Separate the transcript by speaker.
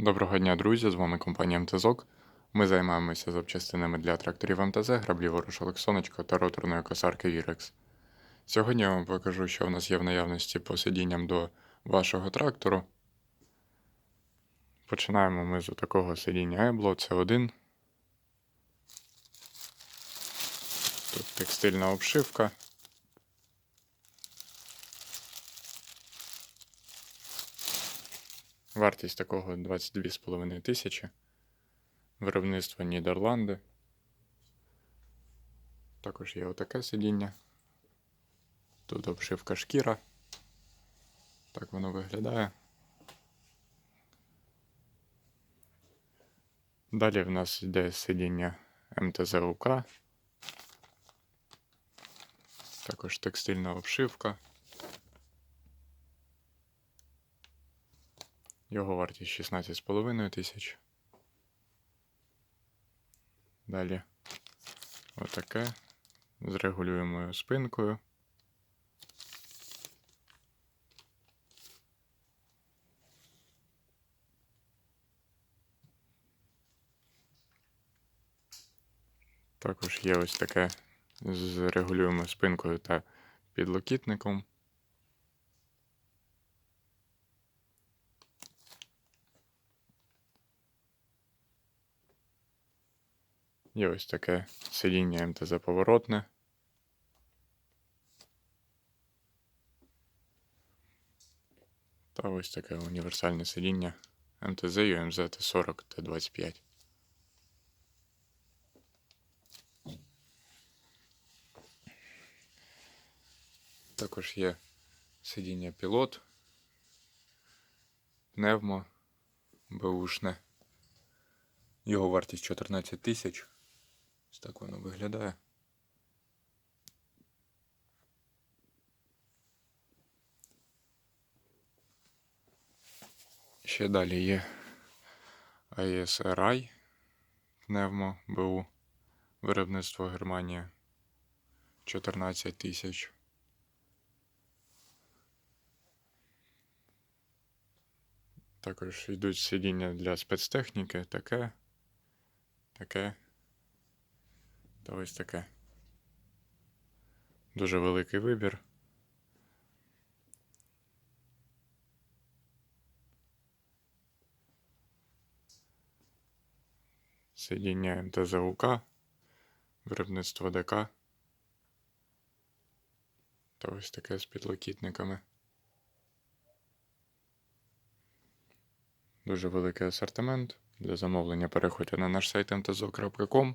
Speaker 1: Доброго дня, друзі! З вами компанія МТЗОК. Ми займаємося запчастинами для тракторів МТЗ, граблі ворушок сонечко та роторної косарки Вірекс. Сьогодні я вам покажу, що в нас є в наявності по сидінням до вашого трактору. Починаємо ми з такого сидіння Ебло, це один. Тут текстильна обшивка. Вартість такого 22,5 тисячі. Виробництво Нідерланди. Також є отаке сидіння. Тут обшивка шкіра. Так воно виглядає. Далі в нас йде сидіння МТЗ УК. Також текстильна обшивка. Його вартість 16,5 тисяч. Далі отаке з регулюємою спинкою. Також є ось таке з регулюємою спинкою та підлокітником. Є ось таке сидіння МТЗ поворотне. Та ось таке універсальне сидіння МТЗ UMZ T40 T25. Також є сидіння пілот, пневмо, беушне. Його вартість 14 тисяч. Ось так воно виглядає. Ще далі є ASRI пневмо БУ виробництво Германія 14 тисяч. Також йдуть сидіння для спецтехніки, таке, таке та ось таке. Дуже великий вибір. Сидіння МТЗУК, виробництво ДК. Та ось таке з підлокітниками. Дуже великий асортимент. Для замовлення переходьте на наш сайт mtzo.com,